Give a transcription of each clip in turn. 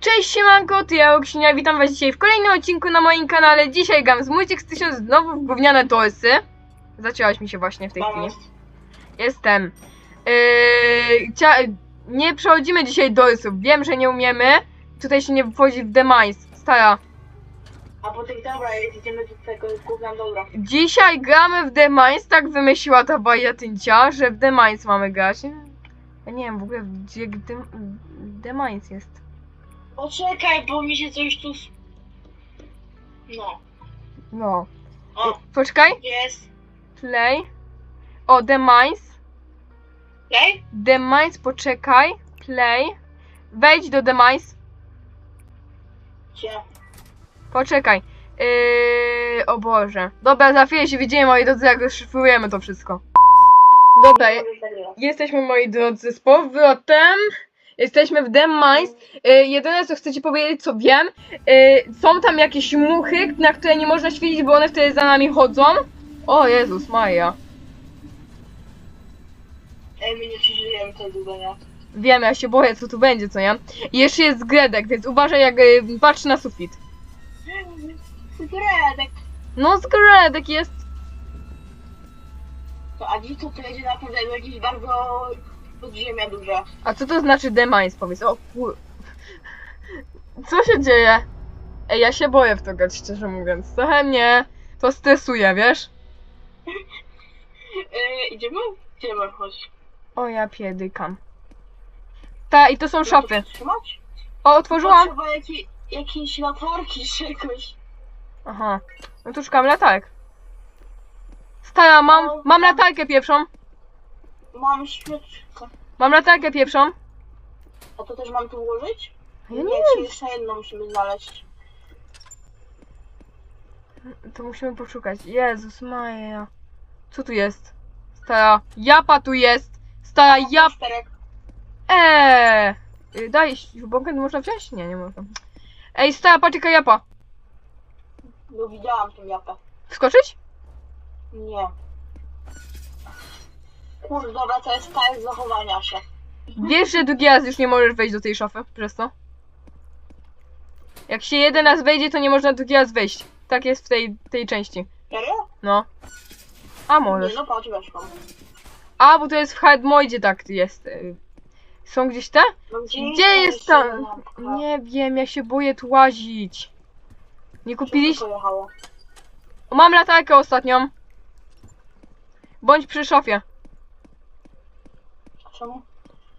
Cześć siemanko, to ja Oksinia, witam was dzisiaj w kolejnym odcinku na moim kanale. Dzisiaj gam z Multix 1000 znowu w gówniane toysy. Zacięłaś mi się właśnie w tej chwili. Jestem. Yy, nie przechodzimy dzisiaj doysów, wiem, że nie umiemy. Tutaj się nie wchodzi w demise, stara. A potem dobra, jedziemy do tego gówna dobra. Dzisiaj gramy w demise, tak wymyśliła ta bajatyncia, że w demise mamy grać. Ja nie wiem w ogóle gdzie demise jest. Poczekaj, bo mi się coś tu... s- No. No. O, Poczekaj, jest. play. O, demise. Play? Demise, poczekaj. Play. Wejdź do Demise. Gdzie? Poczekaj. Yy, o Boże. Dobra, za chwilę się widzimy, moi drodzy, jak rozszyfrujemy to wszystko. Dobra, je- jesteśmy, moi drodzy, z powrotem. Jesteśmy w Demise. Yy, jedyne, co chcę ci powiedzieć, co wiem, yy, są tam jakieś muchy, na które nie można świecić, bo one wtedy za nami chodzą. O Jezus Maria. Ej, my nie przeżyjemy tej dłużenia. Wiem, ja się boję, co tu będzie, co nie? I jeszcze jest Gredek, więc uważaj, jak yy, patrzy na sufit. Gredek. No, z Gredek jest. To a dziś to tu jedzie naprawdę jakieś bardzo podziemia duże. A co to znaczy demise, powiedz? O kur... Co się dzieje? Ej, ja się boję w to grać, szczerze mówiąc. Trochę mnie to stresuje, wiesz? Yy, idziemy? Idziemy, chodź. O, ja pierdykam. Ta, i to są szafy. Trzymać? O, otworzyłam. Trzeba jakiej, jakiejś latarki czegoś. Aha. No tu szukam latarek. Stara, mam, mam latarkę pierwszą. Mam świeczkę. Mam latarkę pierwszą. A to też mam tu ułożyć? Ja nie nie, wiem. jeszcze jedną musimy znaleźć. To musimy poszukać. Jezus Maja. Co tu jest? Stara, japa tu jest. Stara, jap... Czterech. Eee! Daj, śrubonkę można wziąć? Nie, nie można. Ej, stara, patrz jaka japa. No widziałam tą japę. Wskoczyć? Nie. Kurde, dobra, to jest tak zachowania się. Wiesz, że drugi raz już nie możesz wejść do tej szafy przez to? Jak się jeden raz wejdzie, to nie można drugi raz wejść. Tak jest w tej, tej części. Serio? No. A Nie, możesz. no patrz, weszłam. A, bo to jest w hardmoidzie tak jest. Y, Są gdzieś te? No Gdzie jest tam? Nie wiem, ja się boję tu łazić. Nie kupiliście? Pojechało. O, Mam latarkę ostatnią. Bądź przy szafie. Czemu?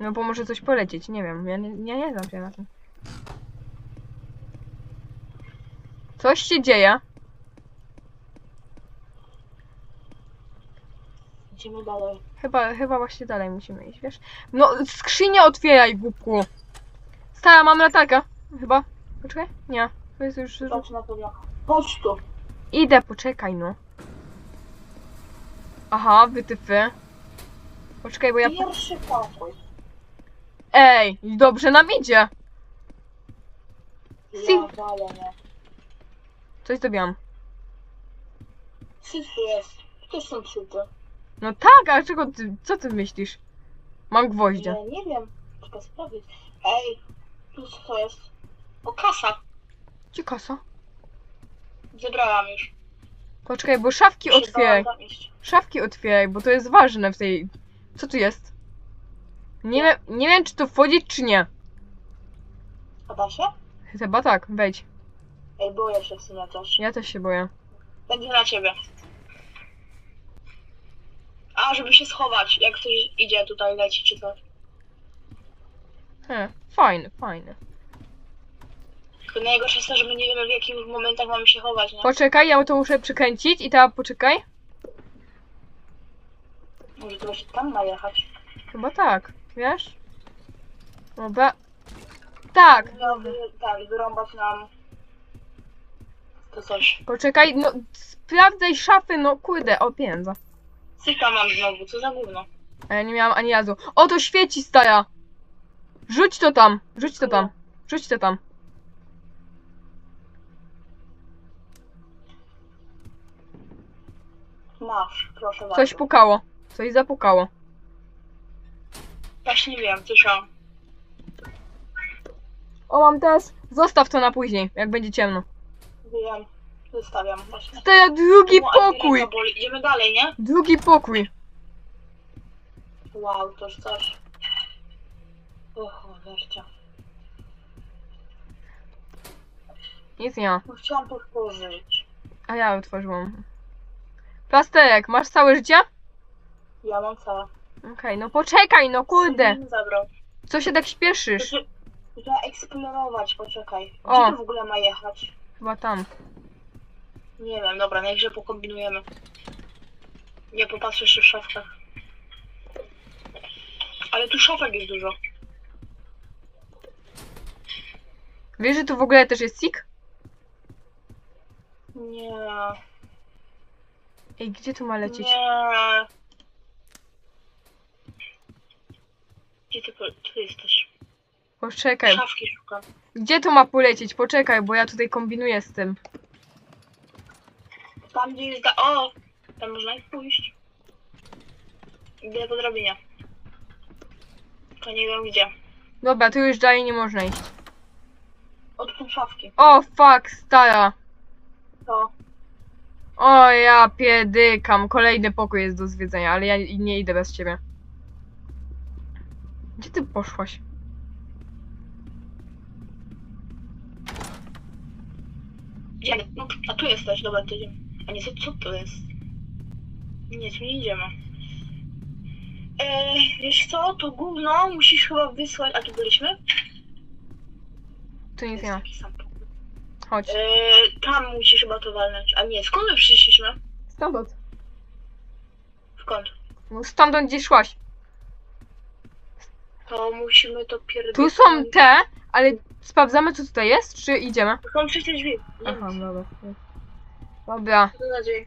No bo może coś polecieć, nie wiem. Ja nie, ja nie znam się na tym. Coś się dzieje. Idziemy dalej. Chyba, chyba właśnie dalej musimy iść, wiesz? No, skrzynię otwieraj, głupku. Stara, mam latarkę. Chyba. Poczekaj. Nie. To jest już... Patrz na pewno. Chodź tu. Idę, poczekaj, no. Aha, wytyfy. Poczekaj, bo ja... Pierwszy pokój. Ej, dobrze nam idzie. Si- Ja dalej nie. Coś zrobiłam. Syfy jest. To są. No tak, ale czego ty, co ty myślisz? Mam gwoździe. Nie, nie wiem. Trzeba sprawdzić. Ej, tu co to jest? O, kasa. Gdzie kasa? Zebrałam już. Poczekaj, bo szafki otwieraj. Szafki otwieraj, bo to jest ważne w tej... Co tu jest? Nie wiem, nie wiem czy to wchodzić, czy nie. A da się? Chyba tak, wejdź. Ej, boję się w sumie też. Ja też się boję. Będzie na ciebie. A, żeby się schować, jak ktoś idzie tutaj, leci czy coś. He, fajne, fajne. Tylko najgorsze jest to, że my nie wiemy w jakich momentach mamy się chować, nie? Poczekaj, ja to muszę przykręcić i teraz poczekaj. Może to się tam najechać. Chyba tak, wiesz? Dobra. Tak, Miał wy, tak, wyrąbać nam to coś. poczekaj, no sprawdzaj szafy, no kurde, o pieniądze. Syka mam znowu, co za gówno. A ja nie miałam ani razu. O, to świeci, stara! Rzuć to tam, rzuć to tam, rzuć to tam. Masz, proszę bardzo. Coś pukało, coś zapukało. Właśnie nie wiem, słyszałam. O, mam też. Zostaw to na później, jak będzie ciemno. Wiem. Zostawiam właśnie. To ja drugi pokój. ręka boli. Idziemy dalej, nie? Drugi pokój. Wow, toż coś. O cholercia. Nic nie ma. No chciałam powtórzyć. A ja otworzyłam. Plasterek, masz całe życie? Ja mam całe. Okej, no poczekaj, no kurde. Zabrał. Co się tak śpieszysz? Znaczy, Trzeba eksplorować, poczekaj. Gdzie O. to w ogóle ma jechać? Chyba tam. Nie wiem, dobra, najwyżej pokombinujemy. Nie popatrzę jeszcze w szafkach. Ale tu szafek jest dużo. Wiesz, że tu w ogóle też jest sik? Nie. Ej, gdzie tu ma lecieć? Nie. Gdzie ty, po- tu jesteś? Poczekaj. Szafki szukam. Gdzie tu ma polecieć? Poczekaj, bo ja tutaj kombinuję z tym. Tam gdzie jest da... O! Tam można ich pójść. Idę po drabinie. To nie wiem gdzie. Dobra, tu już dalej nie można iść. Od szafki. O, fuck, stara. To. O, ja pierdykam. Kolejny pokój jest do zwiedzenia, ale ja nie idę bez ciebie. Gdzie ty poszłaś? Gdzie? No, a tu jesteś, dobra, to idziemy. A nie, co, co to jest? Nie, tu nie idziemy. Eee, wiesz co, to gówno musisz chyba wysłać... A tu byliśmy? Tu nic nie ma. Chodź. Eee, tam musisz chyba to walnąć. A nie, skąd my przyszliśmy? Stamtąd. Skąd? No stamtąd gdzie szłaś. To musimy to pierdolić. Tu są te, ale sprawdzamy co tutaj jest, czy idziemy? Są przecież drzwi. Nie Aha, wiem, dobra. Dobra, co to za drzwi.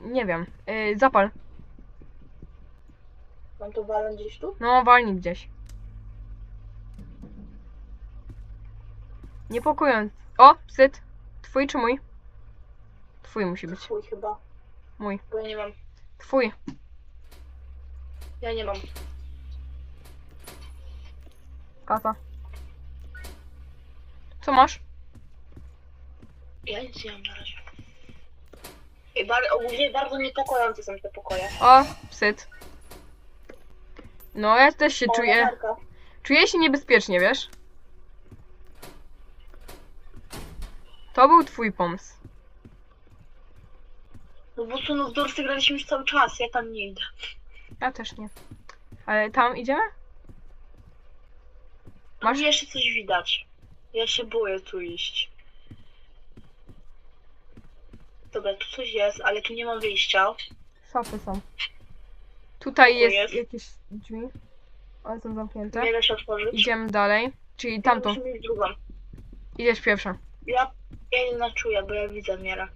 nie wiem. Yy, zapal. Mam to walnąć gdzieś tu? No, walnij gdzieś. Niepokojąc. O, psyt. Twój czy mój? Twój musi być. Twój chyba. Mój. Bo ja nie mam. Twój. Ja nie mam. Kasa. Co masz? Ja nic nie mam na razie. I bar- ogólnie bardzo niepokojące są te pokoje. O, psyt. No, ja też się O, czuję. latarka. Czuję się niebezpiecznie, wiesz? To był twój pomysł. No bo co, no w Dorsy graliśmy już cały czas, ja tam nie idę. Ja też nie. Ale tam idziemy? Masz jeszcze coś widać. Ja się boję tu iść. Dobra, tu coś jest, ale tu nie ma wyjścia. Szafy są. Tutaj jest, jest. jakieś drzwi. One są zamknięte. Nie da się otworzyć. Idziemy dalej. Czyli tamto. Musimy iść drugą. Idziesz pierwsza. Ja, ja nie czuję, bo ja widzę miarę.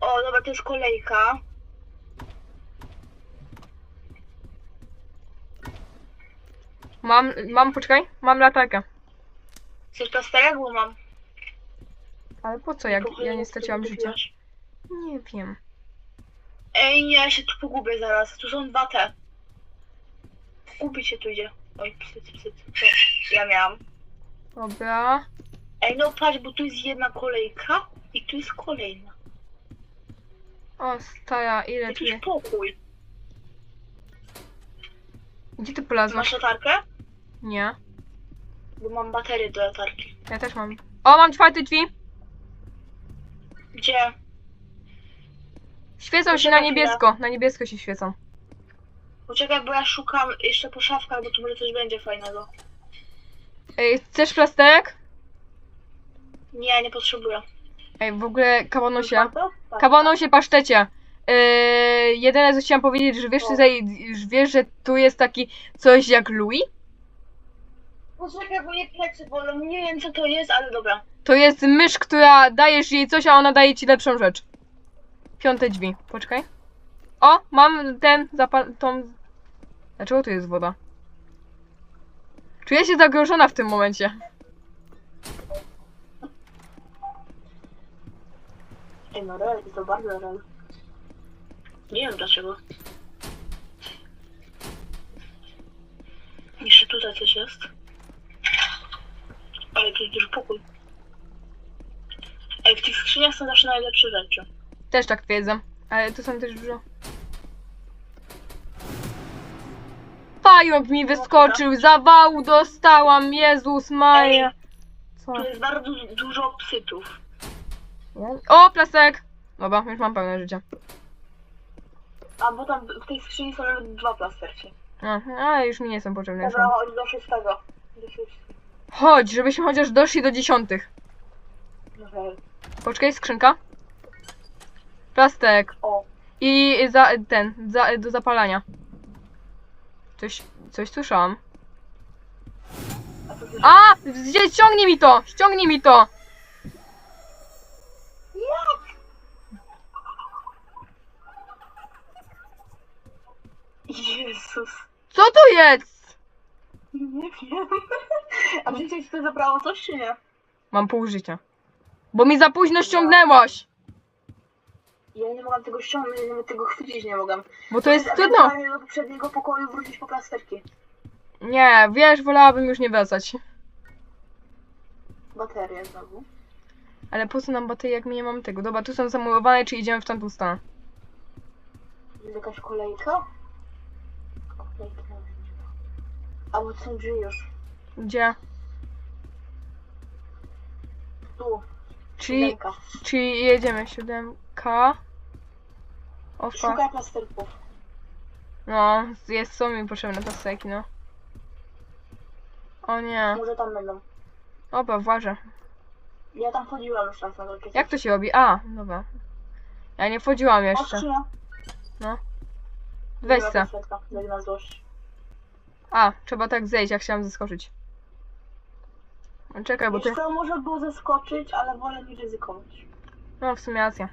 O, dobra, to jest kolejka. Mam, mam, poczekaj. Mam latarkę. Coś plasterek, bo mam. Ale po co, jak ja nie straciłam życia? Nie wiem. Ej, nie, ja się tu pogubię zaraz. Tu są dwa te. Gubi się tu idzie. Oj, psyt, psyt. To ja miałam. Dobra. Ej, no patrz, bo tu jest jedna kolejka i tu jest kolejna. O, stara, ile tu jest? pokój. Gdzie ty? Masz latarkę? Nie. Bo mam baterię do latarki. Ja też mam. O, mam czwarte drzwi. Gdzie? Świecą się na niebiesko. Na niebiesko się świecą. Poczekaj, bo ja szukam jeszcze po szafkach, bo tu może coś będzie fajnego. Ej, chcesz plasterek? Nie, nie potrzebuję. Ej, w ogóle kabanusie. Mam to? Tak. Pasztecie. Yy, jedyne co chciałam powiedzieć, że wiesz, tutaj, że wiesz, że tu jest taki coś jak Louis? Poczekaj, bo nie plecy bolą. Nie wiem co to jest, ale dobra. To jest mysz, która dajesz jej coś, a ona daje ci lepszą rzecz. Piąte drzwi. Poczekaj. O, mam ten, zapal, tą... Dlaczego tu jest woda? Czuję się zagrożona w tym momencie. Ej, no rel, to bardzo rel. Nie wiem dlaczego. Jeszcze tutaj coś jest. Ale to jest duży pokój. Ej, w tych skrzyniach są zawsze najlepsze rzeczy. Też tak twierdzę. Ale tu są też dużo. Pająk mi wyskoczył, zawału dostałam, Jezus Maria. Co? Tu jest bardzo du- dużo psytów. O, plasek! Dobra, już mam pełne życie. A bo tam w tej skrzyni są nawet dwa plasterki. Aha, ale już mi nie są potrzebne. Już Dobra, mam. chodź do szóstego. Do szóstego. Chodź, żebyśmy chociaż doszli do dziesiątych. Okej. Poczekaj, skrzynka. Plastek. O, I za, ten, za, do zapalania. Coś, coś słyszałam. a co ty... A! Gdzie, ściągnij mi to! Ściągnij mi to! Jezus. Co to jest? Nie wiem. A czy to zabrało coś, czy nie? Mam pół życia. Bo mi za późno ściągnęłaś! Ja nie mogłam tego ściągnąć, nawet tego chwycić nie mogłam. Bo to jest trudno. Ewentualnie do poprzedniego pokoju wrócić po plasterki. Nie, wiesz, wolałabym już nie wracać. Baterie znowu. Ale po co nam baterie, jak my nie mamy tego? Dobra, tu są zamurowane, czy idziemy w tamtą stronę? Jest jakaś kolejka? Kolejka nawet nie ma. A bo to są drzwi już. Gdzie? Tu. Czyli, Siódemka. czyli jedziemy siódemka. O fuck. Szukaj plasterków. No, jest, są mi potrzebne pasteki, no. O nie. Może tam będą. Dobra, włażę. Ja tam chodziłam już raz na takie Jak to się robi? A, dobra. Ja nie wchodziłam jeszcze. skrzynia. Weź se. A, trzeba tak zejść, jak chciałam zeskoczyć. No, Czekaj, bo Wiesz ty... co, można było zeskoczyć, ale wolę nie ryzykować. No, w sumie racja.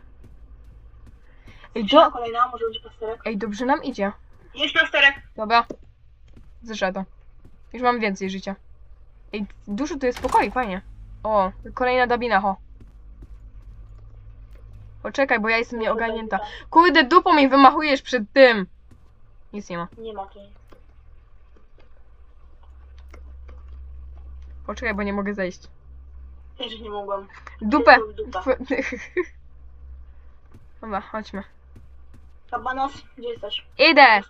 Ej, do... kolejna, może być plasterek. Ej, dobrze nam idzie. Jest plasterek. Dobra. Zeszedł. Już mam więcej życia. Ej, dużo tu jest pokoi, fajnie. O, kolejna dabina, ho. Poczekaj, bo ja jestem nieogarnięta. Kurde, dupą mi wymachujesz przed tym. Nic nie ma. Nie ma tu. Poczekaj, bo nie mogę zejść. Też nie mogłam. Dupę! Dupa. Dobra, chodźmy. Kabanos, gdzie jesteś? Idę!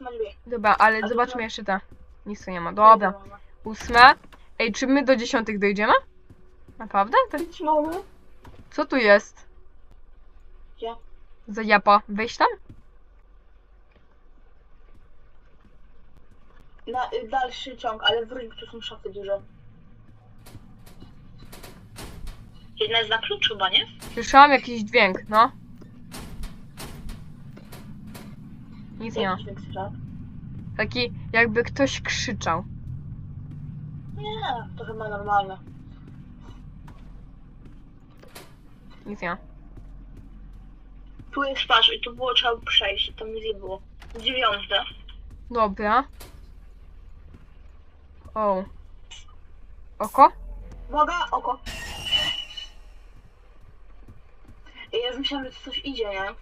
Dobra, ale A zobaczmy dobra. jeszcze te. Nic tu nie ma. Dobra. Ósme. Ej, czy my do dziesiątych dojdziemy? Naprawdę? To... Co tu jest? Gdzie? Za japa. Wejść tam? Na, y, dalszy ciąg, ale wróć, bo tu są szafy duże. Jedna jest na klucz chyba, nie? Słyszałam jakiś dźwięk, no. Nic nie ma. Jaki dźwięk słyszałam? Taki jakby ktoś krzyczał. Nie, to chyba normalne. Nic nie ma. Tu jest twarz i tu było trzeba przejść, tam nic nie było. Dziewiąte. Dobra. O. Oko? Uwaga, oko. I ja już myślałam, że coś idzie, nie?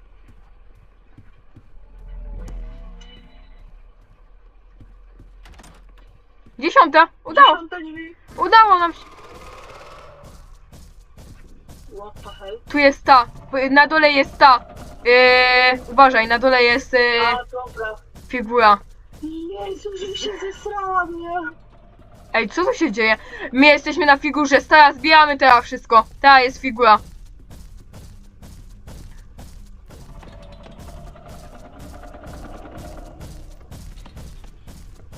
Dziesiąte! Udało! Dziesiąte drzwi. Udało nam się! What the hell? Tu jest ta. Na dole jest ta. Yy, uważaj, na dole jest yy, A, dobra. figura. Jezu, że się zesrałam, nie? Ej, co tu się dzieje? My jesteśmy na figurze, teraz zbieramy teraz wszystko. Ta jest figura.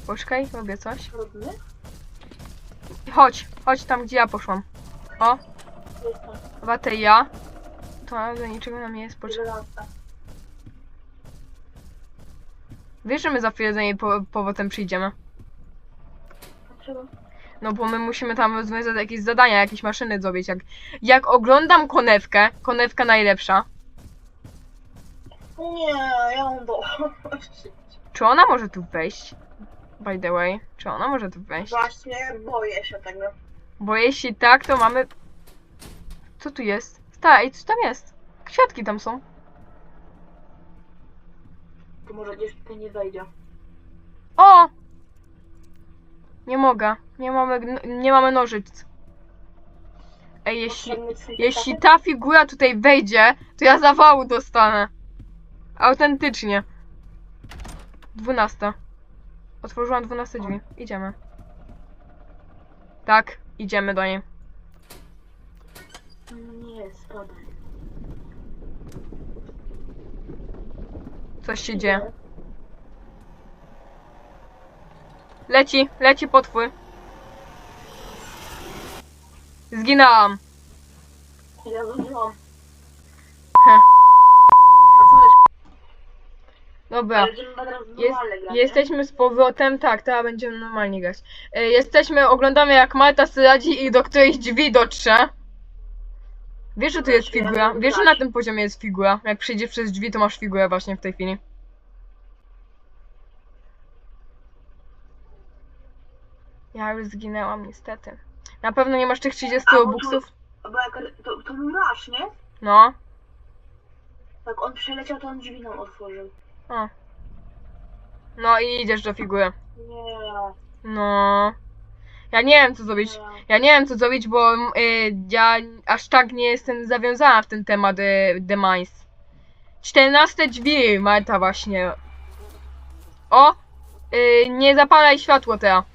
Poczekaj, robię coś. Robimy? Chodź, chodź tam, gdzie ja poszłam. O, Jestem. bateria. To do niczego nam nie jest potrzebne. Wiesz, że my za chwilę do niej po powrotem przyjdziemy. Dlaczego? No bo my musimy tam rozwiązać jakieś zadania, jakieś maszyny zrobić. Jak, jak oglądam konewkę, konewka najlepsza, Nie, ja mam dość. czy ona może tu wejść? By the way, czy ona może tu wejść? Właśnie boję się tego. Bo jeśli tak, to mamy... Co tu jest? Ta, i co tam jest? Kwiatki tam są. To może gdzieś tutaj nie wejdzie. O! Nie mogę. Nie mamy, nie mamy nożyc. Ej, jeśli, jeśli ta figura tutaj wejdzie, to ja zawału dostanę. Autentycznie. 12. Otworzyłam 12 drzwi. Idziemy. Tak, idziemy do niej. Nie, spadaj. Coś się dzieje. Leci, leci potwór. Zginęłam. Ja zdążyłam. Heh. A co jest? Dobra. Ale będziemy teraz Jest, normalne grać, nie? jesteśmy z powrotem, tak, teraz będziemy normalnie grać. E, jesteśmy, oglądamy jak Marta sobie radzi i do którejś drzwi dotrze. Wiesz, że tu jest figura? Wiesz, że tak. na tym poziomie jest figura? Jak przyjdziesz przez drzwi, to masz figurę właśnie w tej chwili. Ja już zginęłam niestety. Na pewno nie masz tych 30 A, bo obuksów? Bo jak, to, to był rasz, nie? No. Jak on przeleciał, to on drzwi nam otworzył. O. No i idziesz do figury. Nie, No. Ja nie wiem co zrobić. Ja nie wiem co zrobić, bo mm, y, ja aż tak nie jestem zawiązana w ten temat y, Demise. 14 drzwi, Marta właśnie. O! Y, nie zapalaj światło teraz.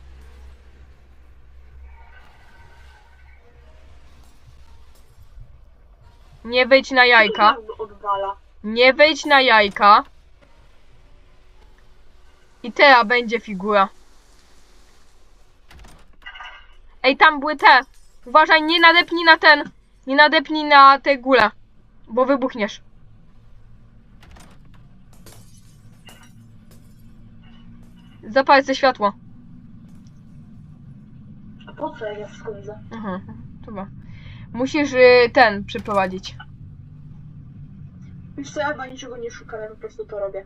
Nie wejdź na jajka. Odwala. Nie wejdź na jajka. I teraz będzie figura. Ej, tam były te. Uważaj, nie nadepnij na ten. Nie nadepnij na tę gulę. Bo wybuchniesz. Zapal sobie światło. A po co ja wszystko widzę? Mhm, dobra. Musisz y, ten przyprowadzić. Wiesz co, ja chyba niczego nie szukam, ja po prostu to robię.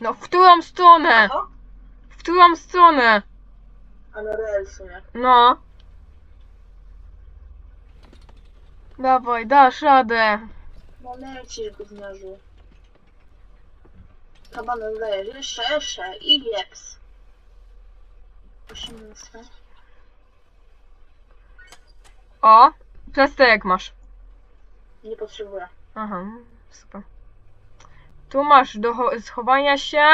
No, w którą stronę? Aha. W którą stronę? A real w sumie. No. Dawaj, dasz radę. No lecisz gówniarzu. Kabanem dajesz. Jeszcze, jeszcze. I wieps. 18. O, plasterek masz. Nie potrzebuję. Aha, super. Tu masz do cho- schowania się.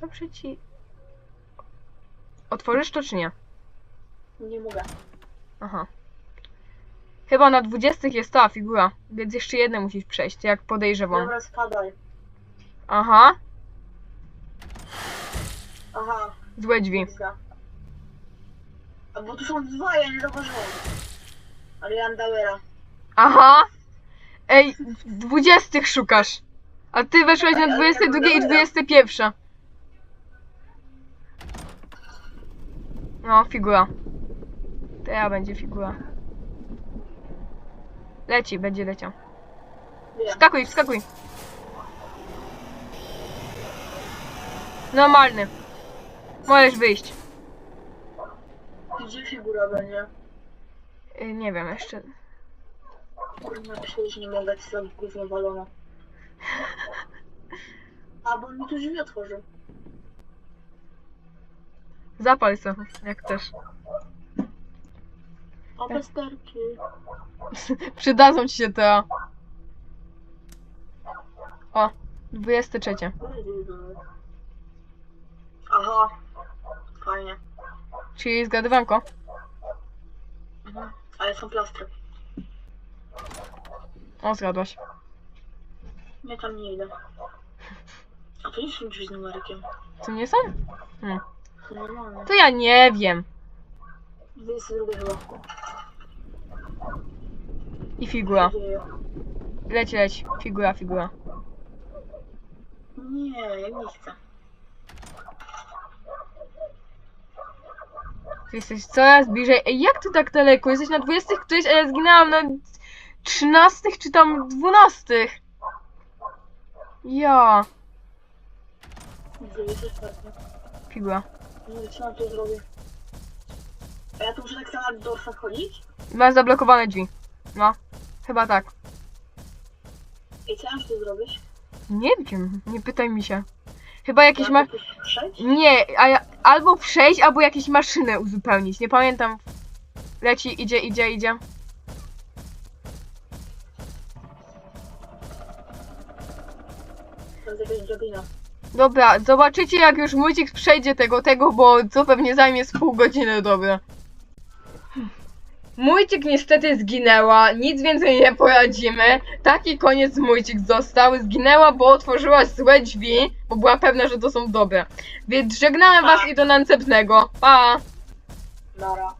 Dobrze ci. Otworzysz to czy nie? Nie mogę. Aha. Chyba na 20 jest ta figura, więc jeszcze jedne musisz przejść, jak podejrzewam. Dobra, spadaj. Aha, Aha, złe drzwi. pizda. A bo tu są dwa, ja nie zauważyłem. Ale ja mam Dawera. Aha! Ej, 20 szukasz. A ty weszłeś na 22 i 21. No, figura. Teraz będzie figura. Leci, będzie leciał. Wiem. Wskakuj, wskakuj. Normalny. Możesz wyjść. Gdzie figura będzie? Y, nie wiem jeszcze. Kurwa, przecież nie mogę, co za gówno walona. A, bo mi tu drzwi otworzył. Zapal sobie, jak chcesz. O, plasterki. Przydadzą ci się te. O, 23. Aha. Fajnie. Czyli zgadywanko. Mhm. Ale są plastry. O, zgadłaś. Ja tam nie idę. A to nie są drzwi z numerkiem. Co nie są? Hmm. To normalne. To ja nie wiem. 22 chyba. I figura. Leć, leć. Figura, figura. Nie, ja nie chcę. Ty jesteś coraz bliżej. Ej, jak ty tak daleko? Jesteś na 20 któryś, a ja zginęłam na 13 czy tam 12. Ja. Figura. Nie co tu zrobię. A ja tu muszę tak samo do Orsa wchodzić? Masz zablokowane drzwi. No. Chyba tak. I co ja mam tu zrobić? Nie wiem, nie pytaj mi się. Chyba jakieś ma... Nie, a, albo przejść, albo jakieś maszyny uzupełnić. Nie pamiętam. Leci, idzie, idzie, idzie. Dobra, zobaczycie jak już Wójcik przejdzie tego, tego, bo co pewnie zajmie z pół godziny, dobra. Mójcik niestety zginęła, nic więcej nie poradzimy. Taki koniec Mójcik został. Zginęła, bo otworzyła złe drzwi, bo była pewna, że to są dobre. Więc żegnamy was i do następnego. Pa! Nara.